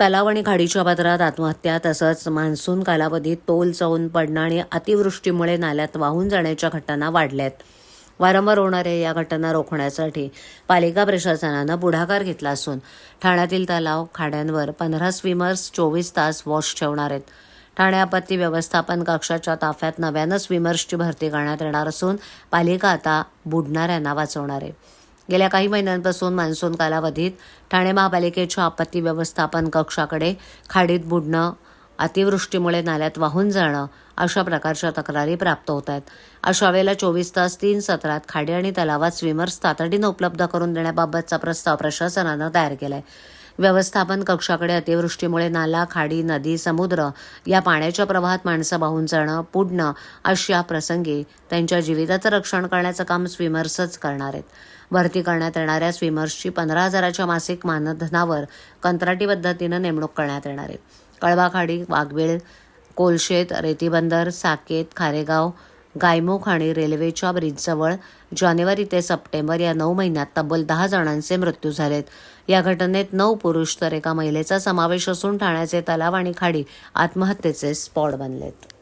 तलाव आणि खाडीच्या पात्रात आत्महत्या तसंच मान्सून कालावधीत तोल चावून पडणं आणि अतिवृष्टीमुळे नाल्यात वाहून जाण्याच्या घटना वाढल्यात. वारंवार होणाऱ्या या घटना रोखण्यासाठी पालिका प्रशासनानं पुढाकार घेतला असून ठाण्यातील तलाव खाड्यांवर पंधरा स्विमर्स चोवीस तास वॉश ठेवणार आहेत. ठाणे आपत्ती व्यवस्थापन कक्षाच्या ताफ्यात नव्यानं स्विमर्सची भरती करण्यात येणार असून पालिका आता बुडणाऱ्यांना वाचवणार आहे. गेल्या काही महिन्यांपासून मान्सून कालावधीत ठाणे महापालिकेच्या आपत्ती व्यवस्थापन कक्षाकडे खाडीत बुडणं अतिवृष्टीमुळे नाल्यात वाहून जाणं अशा प्रकारच्या तक्रारी प्राप्त होत आहेत. अशा वेळेला चोवीस तास तीन सत्रात खाडी आणि तलावात स्विमर्स तातडीनं उपलब्ध करून देण्याबाबतचा प्रस्ताव प्रशासनानं तयार केला आहे व्यवस्थापन कक्षाकडे अतिवृष्टीमुळे नाला खाडी नदी समुद्र या पाण्याच्या प्रवाहात माणसं वाहून जाणं पुडणं अशा प्रसंगी त्यांच्या जीविताचं रक्षण करण्याचं काम स्विमर्सच करणार आहेत. भरती करण्यात येणाऱ्या स्विमर्सची पंधरा हजाराच्या मासिक मानधनावर कंत्राटी पद्धतीनं नेमणूक करण्यात येणार आहे. कळवाखाडी वाघवेळ कोलशेत रेतीबंदर साकेत खारेगाव गायमुख आणि रेल्वेच्या ब्रिजजवळ जानेवारी ते सप्टेंबर या नऊ महिन्यात तब्बल दहा जणांचे मृत्यू झालेत. या घटनेत नऊ पुरुष तर एका महिलेचा समावेश असून ठाण्याचे तलाव आणि खाडी आत्महत्येचे स्पॉट बनलेत.